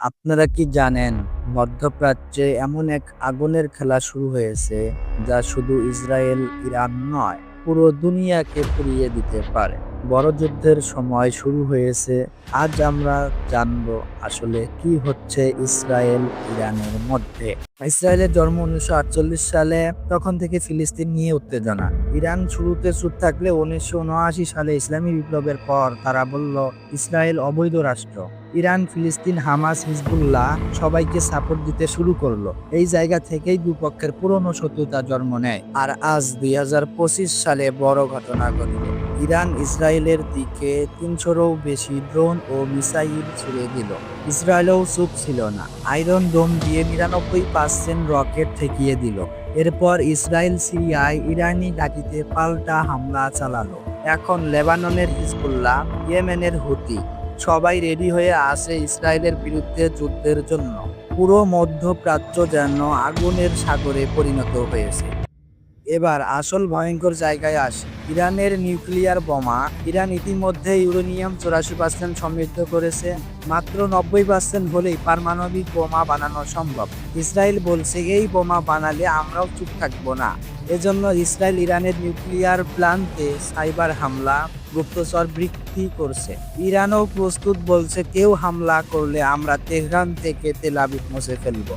আপনারা কি জানেন, মধ্যপ্রাচ্যে এমন এক আগুনের খেলা শুরু হয়েছে যা শুধু ইসরায়েল ইরান নয়, পুরো দুনিয়াকে পুড়িয়ে দিতে পারে। বড় যুদ্ধের সময় শুরু হয়েছে। আজ আমরা জানব আসলে কি হচ্ছে ইসরায়েল ইরানের মধ্যে। ইসরায়েলের জন্ম উনিশশো আটচল্লিশ সালে, তখন থেকে ফিলিস্তিন নিয়ে উত্তেজনা। ইরান শুরুতে চুপ থাকলে উনিশশো উনআশি সালে ইসলামী বিপ্লবের পর তারা বলল, ইসরায়েল অবৈধ রাষ্ট্র। ইরান, ফিলিস্তিন, হামাস, হিজবুল্লাহ সবাইকে সাপোর্ট দিতে শুরু করল। এই জায়গা থেকেই দুপক্ষের পুরনো শত্রুতা জন্ম নেয়। আর আজ দুই হাজার পঁচিশ সালে বড় ঘটনা ঘটল ইরান ইসরায়েলের দিকে তিনশোরও বেশি ড্রোন ও মিসাইল ছুড়ে দিল। ইসরায়েলও চুপ ছিল না। আয়রন ডোম দিয়ে নিরানব্বই পার্সেন্ট রকেট ঠেকিয়ে দিল। এরপর ইসরায়েল সিরিয়ায় ইরানি ঘাঁটিতে পাল্টা হামলা চালালো। এখন লেবাননের হিজবুল্লাহ, ইয়েমেনের হুতি। সবাই রেডি হয়ে আসে ইসরায়েলের বিরুদ্ধে যুদ্ধের জন্য। পুরো মধ্যপ্রাচ্য যেন আগুনের সাগরে পরিণত হয়েছে। এবার আসল ভয়ঙ্কর জায়গায় আসে। ইরানের নিউক্লিয়ার বোমা। ইরান ইতিমধ্যে ইউরেনিয়াম চৌরাশি পার্সেন্ট সমৃদ্ধ করেছে। মাত্র নব্বই পার্সেন্ট হলেই পারমাণবিক বোমা বানানো সম্ভব। ইসরায়েল বলছে, এই বোমা বানালে আমরাও চুপ থাকব না। এজন্য ইসরায়েল ইরানের নিউক্লিয়ার প্লান্টে সাইবার হামলা, গুপ্তচর বৃদ্ধি করছে। ইরানও প্রস্তুত বলছে, কেউ হামলা করলে আমরা তেহরান থেকে তেলাবিব মুছে ফেলব।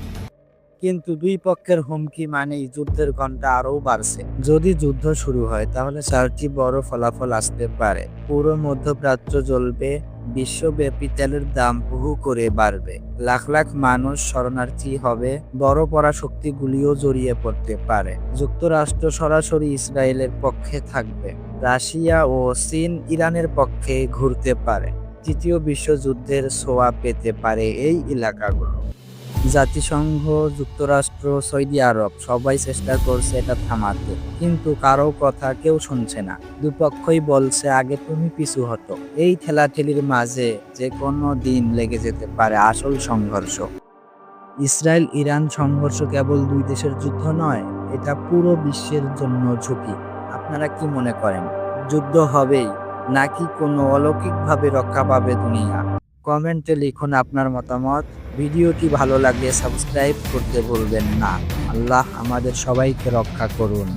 কিন্তু দুই পক্ষের হুমকি মানেই যুদ্ধের ঘণ্টা আরও বাড়ছে। যদি যুদ্ধ শুরু হয়, তাহলে চারটি বড় ফলাফল আসতে পারে। পুরো মধ্যপ্রাচ্য জ্বলবে, বিশ্বব্যাপী তেলের দাম বহু করে বাড়বে। লাখ লাখ মানুষ শরণার্থী হবে, বড় পরাশক্তিগুলিও জড়িয়ে পড়তে পারে। যুক্তরাষ্ট্র সরাসরি ইসরায়েলের পক্ষে থাকবে। রাশিয়া ও চীন ইরানের পক্ষে ঘুরতে পারে। তৃতীয় বিশ্বযুদ্ধের ছোঁয়া পেতে পারে এই এলাকাগুলো। জাতিসংঘ, যুক্তরাষ্ট্র, সৌদি আরব সবাই চেষ্টা করছে এটা থামাতে। কিন্তু কারও কথা কেউ শুনছে না। দুপক্ষই বলছে, আগে তুমি পিছু হতো এই ঠেলাঠেলির মাঝে যে কোনো দিন লেগে যেতে পারে আসল সংঘর্ষ। ইসরায়েল ইরান সংঘর্ষ কেবল দুই দেশের যুদ্ধ নয়, এটা পুরো বিশ্বের জন্য ঝুঁকি। আপনারা কি মনে করেন? যুদ্ধ হবেই, নাকি কোনো অলৌকিকভাবে রক্ষা পাবে দুনিয়া? কমেন্টে লিখুন আপনার মতামত। ভিডিওটি ভালো লাগলে সাবস্ক্রাইব করতে ভুলবেন না। আল্লাহ আমাদের সবাইকে রক্ষা করুন।